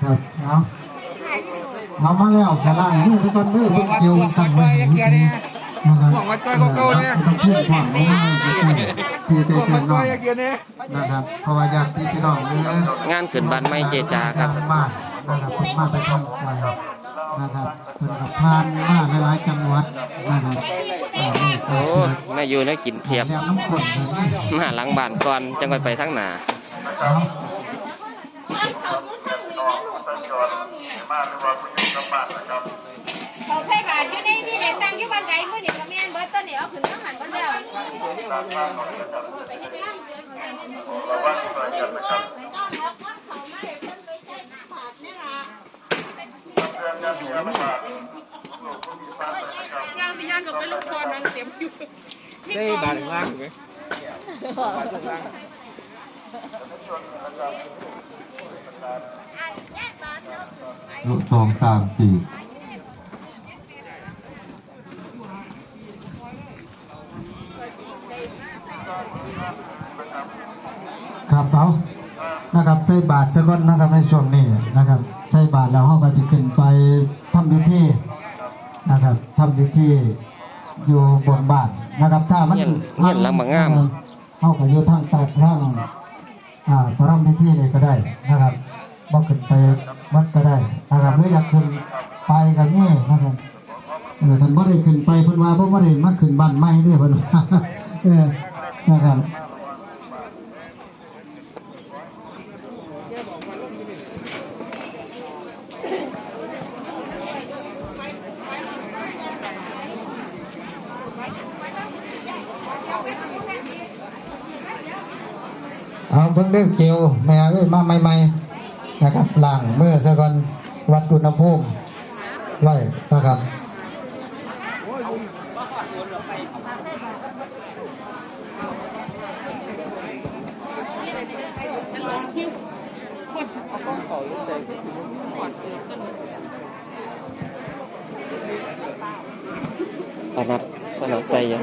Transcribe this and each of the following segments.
ครับเอาเอามาแล้วกระล่างนี่สักคนเด้อเพิ่งเกี่ยวตั้งไว้นะครับหวังว่าจ้อยก็เก่าเนี่ยต้องพูดความว่าพี่ใกพวกล้มันๆก็น้องอยากเกียนเนี่ยนะครับเพราะว่าญาติพี่น้องเนื้องานขึ้นบ้านไม่เจจาครับมากนะครับเป็นมาตรการไว้นะครับเป็นกับพานมาหลายๆจังหวัดนะครับอ่านี่ก็ โอ้คือน่าอยู่น่ากินเพียบแนวน้ำข้นแบบนี้มาหลังบ้านก่อนจังไปไปทั้งหนาเอาเขาใส่บาทอยู่ในนี่เด็ตั้งอยู่บันไดมื้อนี้ก็แม่นเบิดต้นนี่เอาขึ้นมาหันบ่แล้วย่างไป ย่างกับไปลูกคอนั่งเต็มอยู่ได้บาทล่างไหมบาทล่างลูกสองสามสี่ครับเอานะครับใส่บาทสักคนนะครับในช่วงนี้นะครับ ใส่บาทแล้วเขาก็จะขึ้นไปทำพิธี นะครับทำพิธีอยู่บนบ้านนะครับถ้ามันเงี้ยเงี้ยหลังบางงาม เขาก็อยู่ทางใต้ทางอ่าพระรำพิธีนี่ก็ได้นะครับบ่ขึ้นไปวัดก็ได้นะครับหรืออยากขึ้นไปกับนี่นะครับเออท่านบ่ได้ขึ้นไปเพิ่นว่าเพิ่นบ่ได้มาขึ้นบ้านใหม่เด้อเพิ่นว่าเออนะครับเอา เบิ่งเด้อเกลแม่เอ้ยมาใหม่ๆนะครับล้างมือซะก่อนวัดอุณหภูมิไว้นะครับปานัดปานัดใส่ยัง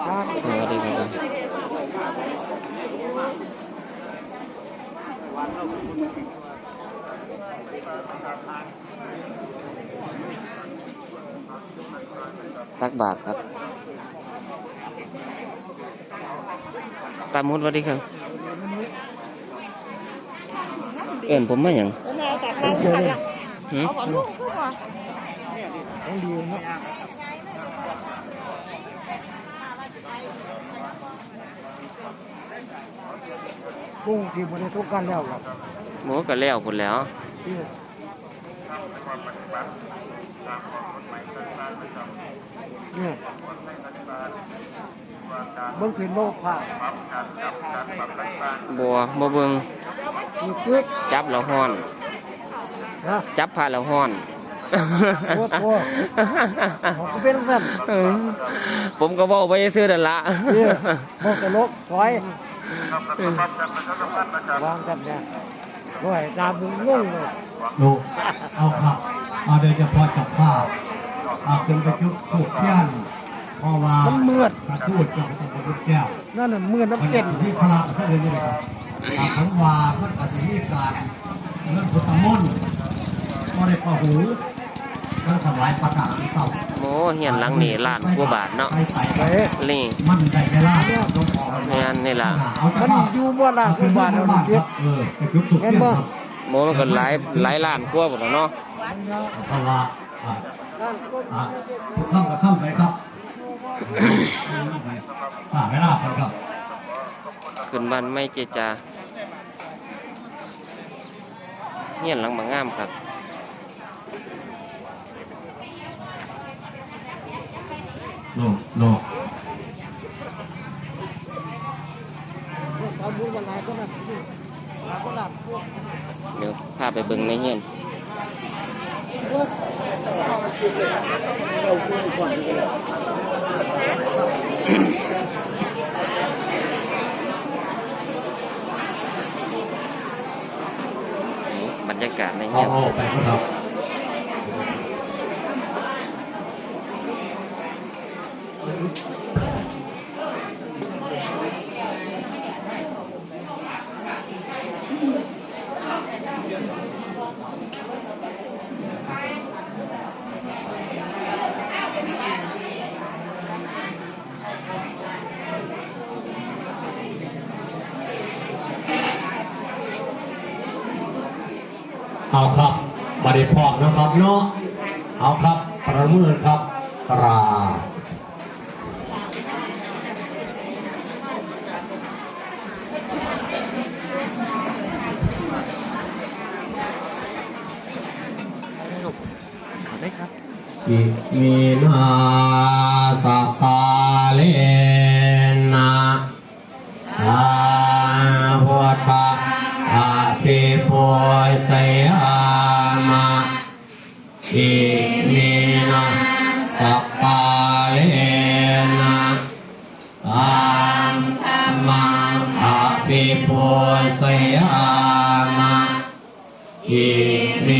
ดีครับตักบาทครับตามมุดสวัสดีครับ เอินผมมาอย่างหืม กุ้งทีมวันนี้ทุกกันแล้วครับหมูก็แล้วพุ่นแหล้วเนี่ยเบิ่งเป็นโลกผ่าบัวบ่เบิงมีกึ๊บจับแล้วฮ้อนนะจับผ้าแล้วฮ้อนโอ้โหผมก็เป็นสั่นเออผมก็บอกไปซื้อนั่นละเนี่ยบอกตลกถอย วางกันเนี่ยร้อยตามงงเลยลูเอาครับเอาโดยเฉพาะจับภาพอาขึ้นไปจุดถูกเทียนเพราะว่ามันมืดกระทูดจะไปต้องจุดแก้วนั่นน่ะมือน้ำเก่นที่พระราชทานเลยนะครับผมว่ามันอาจจะมีการเรื่องพุทธมนต์ก็ได้ประหูเรื่องถวายประกาศเต่า เฮียนหลังนี่ล้านกว่าบาทเนาะไปไปไปนี่มันได้เวลาต้องขอแม่นนี่ล่ะมันอยู่บ่ล่ะคือบ้านเรานี่เก็บเออไปจุดถูกเทียนครับโมมันก็หลายหลายล้านกว่าพุ่นแล้วเนาะเพราะว่าอ่าอ่าทุกข้ามกับข้ามไปครับอ่าเวลาครับครับขึ้นบ้านไม่เจจาเฮียนหลังบางงามครับ โลโลเดี๋ยวพาไปเบิ่งในเฮียนบรรยากาศในเอาเฮียนเอาไปครับ เอาครับบริพอกนะครับเนาะเอาครับ ประมือครับกราได้ครับมินาสกา ภิปุสยามะอิริ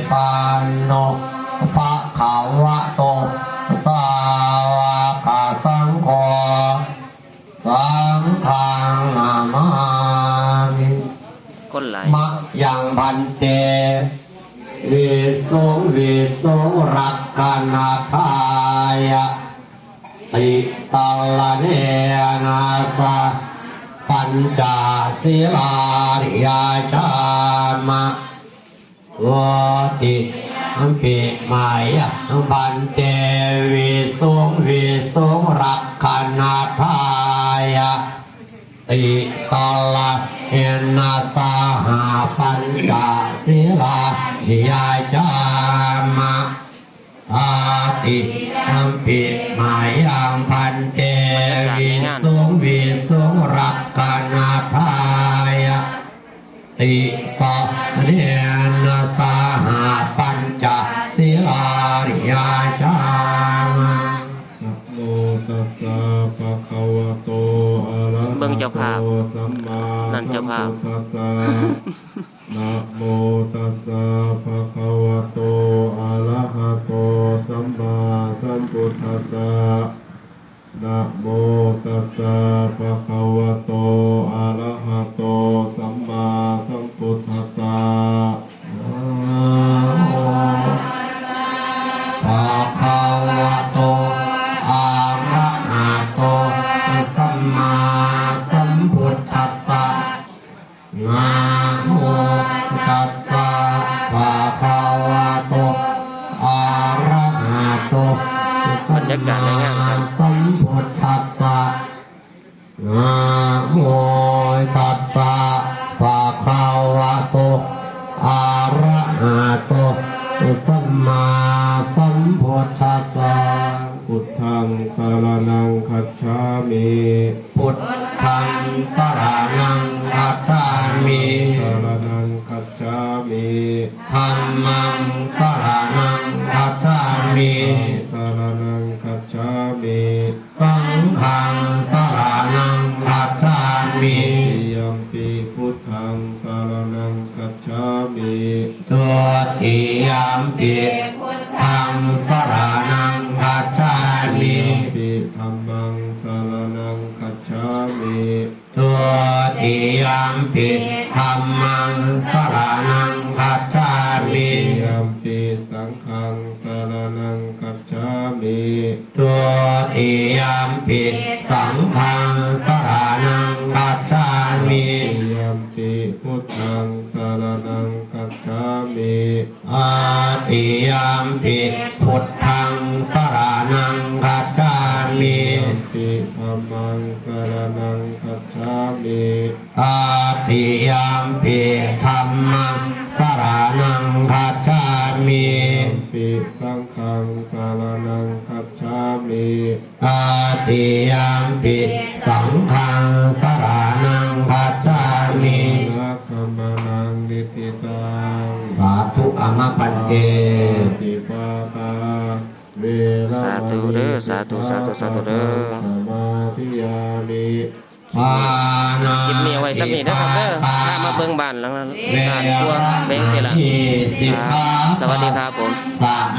ฏิปันโนพระขาวโตสาวกสังโฆสังฆังนามามิคนหลายมะยังพันเตวิสุงวิสุงรักกันาทายะติตัลละเนนาสะปัญจศีลาริยาจามะ วติอัมปิมายะพันเตวิสุงวิสุงรักกันาทายะติสลาเห็นาสาหาปัญจศีลาหิยาจามะอาติอัมปิมายังพันเตวิสุงวิสุงรักกนาทายะติสะเาภาพสัมมานั่นเจ้าภาพสัมพุทธัสสะนะโมตัสสะภะคะวะโต อะระหะโต สัมมาสัมพุทธัสสะนะโมตัสสะภะคะวะโต อะระหะโต สัมมาสัมพุทธัสสะนะ นะโมตัสสะภะคะวะโตอะระหะโตสัมมาสัมพุทธัสสะนะโมตัสสะภะคะวะโตอะระหะโตสัมมาสัมพุทธัสสะพุทธังสารนังคัจฉามิพุทธังสารณัง ธรรมังสรณังคัจฉามิ สังฆังสารนังกัจฉามิตัวติยามปิสังฆังสรณังคัจฉามิยมปีพุทธังสารนังกัจฉามิอาติยามปิพุทธังสรณังคัจฉามิยมปีธรรมังสารนังกัจฉามิอาติยามปิธรรมังสรณังคัจฉามิยมปี สังฆังสารนังกัจฉามิอาติยามปิสังฆังสรณังคัจฉามินาคมานังนิติตังสาธุอามะปันเตติปาตาเวรสาธุเด้อสาธุสาธุสาธุเด้อสมาธิยามิปานา คลิปนี้เอาไว้สักนิดนะครับเด้อพามาเบิ่งบ้านหลังนั้นเวบ้านครัวรแบงค์สิล่ะที่สิบครับห้าสวัสดีครับผมสาม